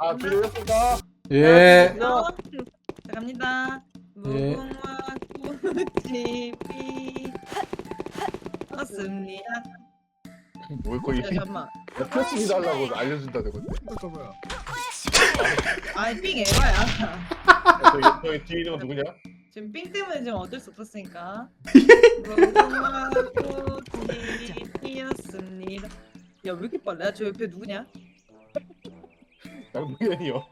아 기대했습니다. 예. 자, 갑니다. 예. 무궁화 꽃이 피었습니다. 뭘 거기 야, 잠깐만. 표시기 달라고 알려준다 되거든. 잠깐만. 아이 삥 에바야. 저기 저기 뒤에 있는 건 누구냐? 지금 삥 때문에 지금 어쩔 수 없었으니까. 무궁화 꽃이 피었습니다. 야 왜 이렇게 빨라? 저 옆에 누구냐? 양무현이요.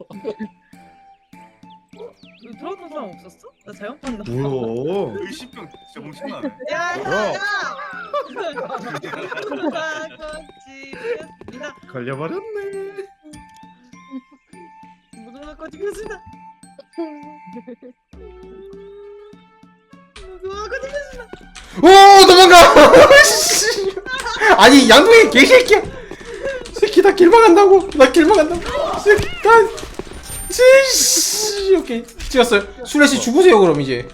여기 들어왔던 사람 없었어? 나 잘못 봤나? 봐. 뭐야? 의심병 진짜 뭉친나네. 야, 뭐야? 꽃이 피었습니다. 걸려버렸네. 무궁화 꽃이 피었습니다. 무궁화 꽃이 피었습니다. 오 도망가. 씨. 아니 양동이 개새끼야. 나 길망한다고. 나 길망한다고. 새끼 나. 씨. 오케이 찍었어요. 술래씨 죽으세요 그럼 이제.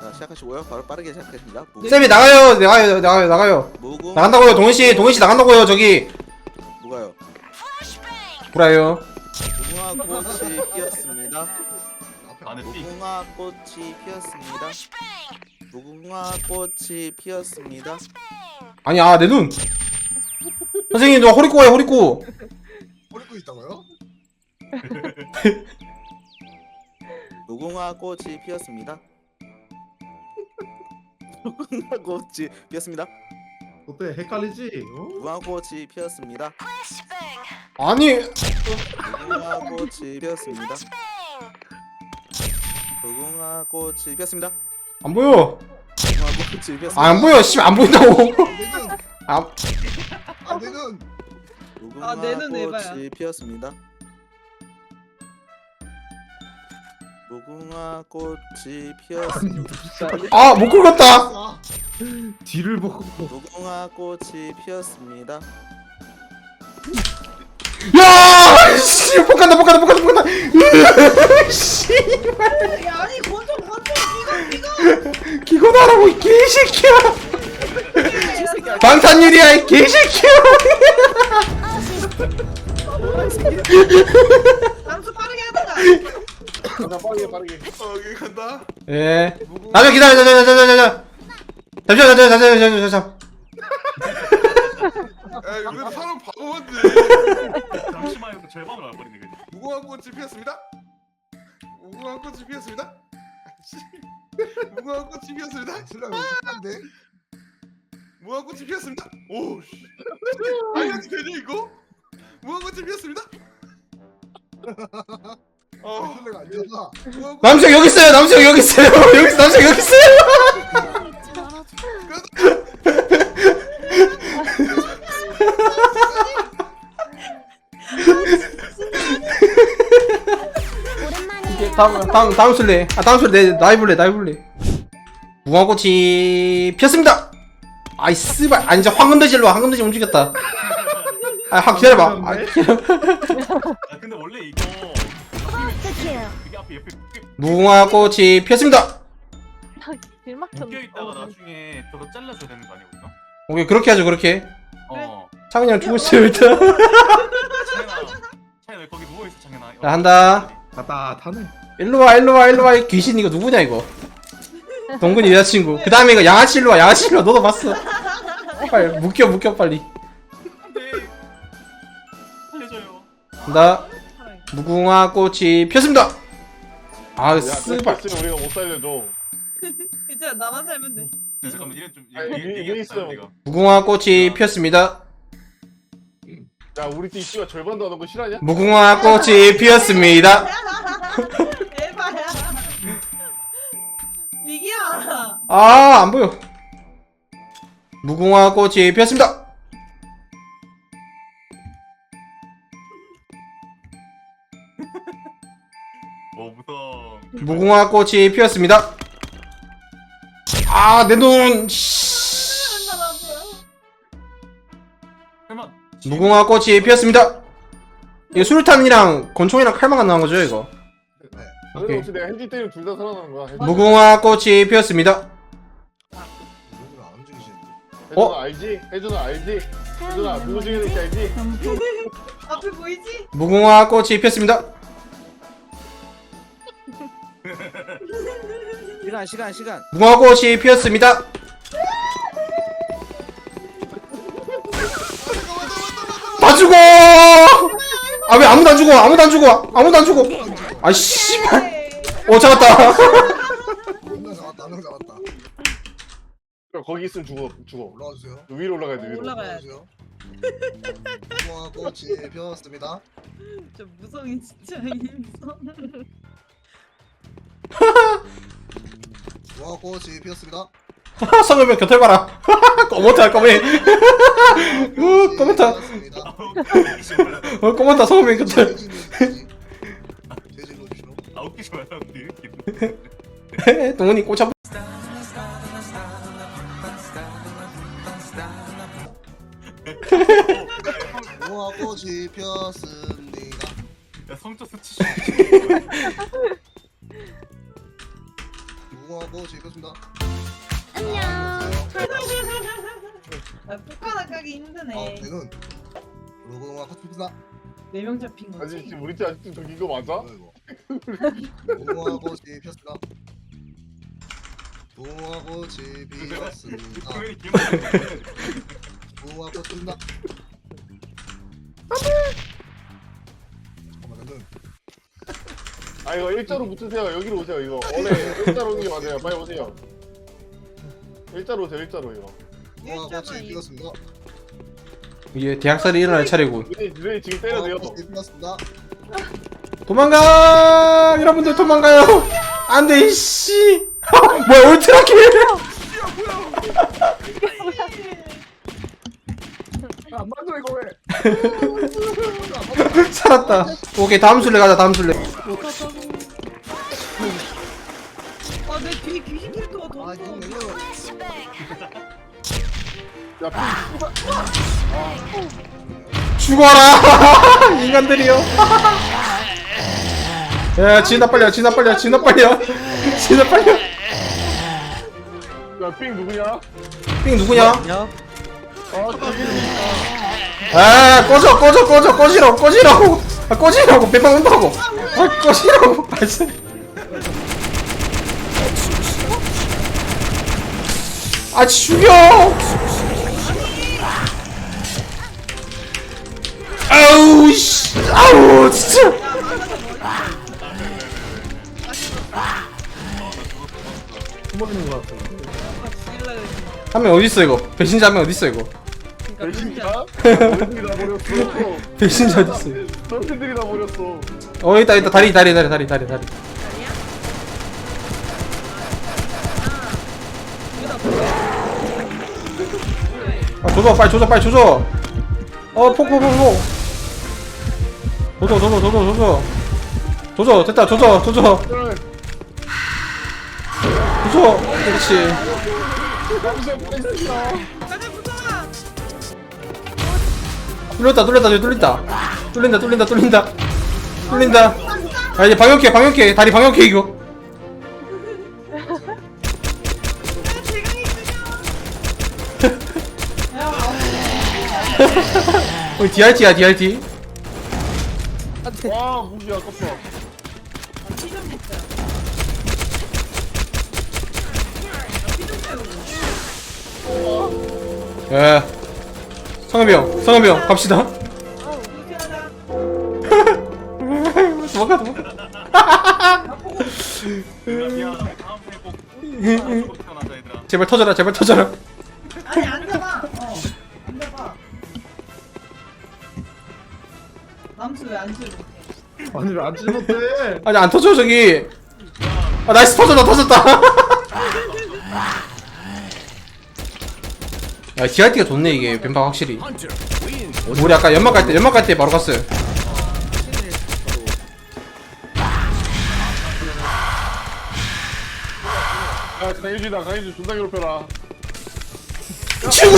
자 시작하시고요. 바로 빠르게 시작하겠습니다. 무, 쌤이 나가요 나가요 나가요 나가요. 무궁 나간다고요 동현 씨 동현 씨 나간다고요 저기. 누가요? 보라요. 무궁화 꽃이 피었습니다. 안에 삐. 무궁화 꽃이 피었습니다. 무궁화 꽃이 피었습니다. 아니 아 내 눈. 선생님 너 허리 꼬아요 허리 꼬. 버리고 있다고요? 무궁화 꽃이 피었습니다. 무궁화 꽃이 피었습니다. 어때? 헷갈리지? 어? 무궁화 꽃이 피었습니다. 아니 무궁화 꽃이 피었습니다. 무궁화 꽃이 피었습니다. 안 보여. 무궁화 꽃이 피었습니다. 아, 안 보여. 씨 안 보인다고. 내는 아아 내는 무궁화 아, 내는 에바야. 꽃이 피었습니다. 무궁화 꽃이 피었습니다. 아, 못 긁었다. 아 뒤를 보고 무궁화 꽃이 피었습니다. 야! 씨, 못 간다, 못 간다, 못 간다, 못 간다. 으, 씨, 야, 아니 권총 권총 이거 이거. 기고나라고 이 개새끼야. 방탄유리야 이 개새끼야. 남수 빠르게 하다가. 자 빠르게 빠르게. 어 여기 간다. 예. 나좀 기다려. 잠시만, 잠시만, 잠시만, 잠시만, 잠시만. 야 이거 사람 바보인데 잠시만 해도 절반을 알아버리네 그냥. 무궁화 꽃이 피었습니다 무궁화 꽃이 피었습니다 씨. 무궁화 꽃이 피었습니다 슬라왜 신난데? 무궁화 꽃이 피었습니다 오씨 아니 되냐 이거 무궁화 꽃이 피었습니다 어 슬라가 안 되나? 무궁화 꽃 남성 여기 있어요, 남성 여기 있어요. 여기 남성 여기 있어요. 다음, 다음, 다음 술래. 아, 다음 술래. 내 나이 불래, 나이 불래. 무화꽃이 피었습니다. 아이 씨발, 아 이제 황금돼지로 와. 황금돼지 움직였다. 아, 확 기다려봐. 아, 기다려. 아 근데 원래 이거 이게 앞에 옆에 무화꽃이 피었습니다. 묶여 있다가 나중에 저거 잘라줘야 되는 거 아니거든요? 오케이, 그렇게 하죠, 그렇게. 어. 창은이 형 죽었어요, 일단. 차이나 왜 거기 누워 있어 창현아. 자, 한다. 따뜻하네. 일로 와, 일로 와, 일로 와. 이 귀신 이거 누구냐 이거? 동근이 여자친구. 그 다음에 이거 양아치 일로 와, 양아치 일로 와. 너도 봤어. 빨리 묶여, 묶여 빨리. 네. 살려줘요. 간다. 무궁화 꽃이 피었습니다. 아, 야 스발. 그랬으면 우리가 못 살려줘. 괜찮아 나만 살면 돼. 네, 잠깐만 이래 좀 아니, 위에 있어요. 이거. 무궁화 꽃이 피었습니다. 야 우리 팀 씨가 절반도 안 오고 실화냐? 무궁화 꽃이 피었습니다. 아, 안 보여. 무궁화 꽃이 피었습니다. 어 무서워. 무궁화 꽃이 피었습니다. 아, 내 눈. 씨. 설마 무궁화 꽃이 피었습니다. 이거 수류탄이랑 권총이랑 칼만 안 나온 거죠, 이거? 그래서 오케이. 혹시 내가 핸디 때리면 둘 다 살아나는 거야? 무궁화 꽃이 피었습니다. 혜준아 알지? 혜준아 알지? 혜준아 누구 중에 될지 알지? 앞에 보이지? 무궁화 꽃이 피었습니다. 시간 시간 시간. 무궁화 꽃이 피었습니다. 다 죽어! 아 왜 아무도 안 죽어? 아무도 안 죽어? 아무도 안 죽어? 아 씨발. 어 잡았다. 그럼 거기 있으면 죽어 죽어 올라와주세요. 위로 올라가야 돼 어, 위로 올라가야 올라와주세요. 음, 우와 꽃이 피었습니다. 저 무성이 진짜 인성. 와 꽃이 피었습니다. 성엽이 곁을 봐라. 꼬모타 꼬미. 으, 꼬모타. 아, 어, 꼬모타 성엽이 곁을. 제질러 주시오. 아 웃기지 말라. 웃기. 동훈이 꼬잡. 꽃이 피었습니다. 야 성적 수치 무궁화 꽃이 피었습니다. 안녕. 아, 폭하나 까기 아 힘드네. 내는 무궁화 꽃이 피었습니다. 네 명 잡힌 아직 거지. 지금 우리 팀 아직도 저기 이거 맞아? 뭐야 이거. 무궁화 꽃이 피었습니다. 무궁화 꽃이 피었습니다. 당연히 기분 무궁화 꽃 핀다 잠깐만 아 이거 일자로 붙으세요. 여기로 오세요 이거. 원래 일자로 오는 게 맞아요. 빨리 오세요. 일자로 오세요 일자로 이거. 피었습니다? 이게 대학살이 일어날 차례고. 누네 지금 꽃이 피었습니다. 도망가! 여러분들 도망가요! 안돼 이씨! 뭐야 울트라킬 안 맞아 이거 왜 살았다. 오케이 다음 술래 가자 다음 술래 아, 내 뒤에 귀신 캐릭터가 더아 죽어라! 인간들이요. 야 진아 빨려 진아 빨려 진아 빨려. 진아 빨려. 야삥 누구냐? 삥 누구냐? 야. 아 저기 아 꺼져 꺼져 꺼져 꺼지라고 꺼지라고. 아 꺼지라고. 배방 온다고. 아 꺼지라고. 아 진짜. 아 죽여. 아우 씨. 아우 진짜. 아, 죽일라 그랬는데. 한명 어딨어 이거? 배신자 한 명 어딨어 이거 그러니까 진짜. 너희들이 다 버렸어. 배신자 어딨어 너희들이 다 버렸어. 어 있다 있다. 다리 다리 다리 다리 다리 다리. 아니야? 보여. 아 조져 빨리 조져 빨리 조져. 어 폭폭폭폭 조져 조져 조져 조져. 조져 됐다. 조져 조져. 조져. 그렇지. 가자, 무서워. 뚫렸다 뚫렸다 저기 뚫린다. 뚫린다 뚫린다 뚫린다. 뚫린다. 아 이제 방역해 방역해 다리 방역해 이거. 어 DRT야 DRT 와 무기 아깝다. 예 성현이 형 성현이 형 갑시다. 도망가 도망가 얘들아 미안 다음 생에 꼭 하나씩으로 태어나자 얘들아 제발 터져라 제발 터져라 아니, 앉아봐. 어, 앉아봐. 남수 왜 앉지 못해? 아니 왜안 찔렀대? 아니 안 터져 저기 아 나이스 터졌다 터졌다 야 DRT가 좋네 이게. 뱀파 확실히. 우리 아까 연막 갈때 연막 갈 때 바로 갔어요. 야 강혜준이다 강혜준 존나 괴롭혀라. 죽어.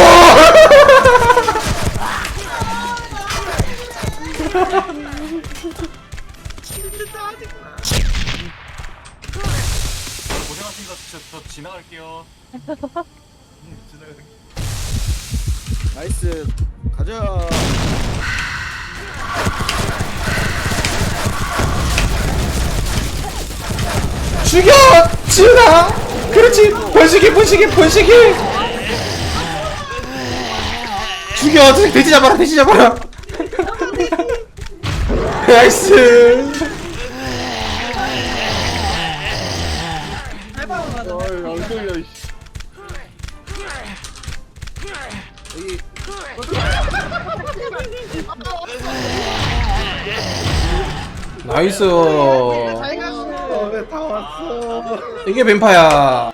고생하셨습니다. 진짜 저 지나갈게요. 나 이스 가자 죽여! 지은아! 그렇지! 번식이, 번식이, 번식이! 죽여! 저 돼지 잡아라, 돼지 잡아라! 나이스! 잘 나이스! 잘 갔어. 어, 왜다 왔어? 이게 뱀파야.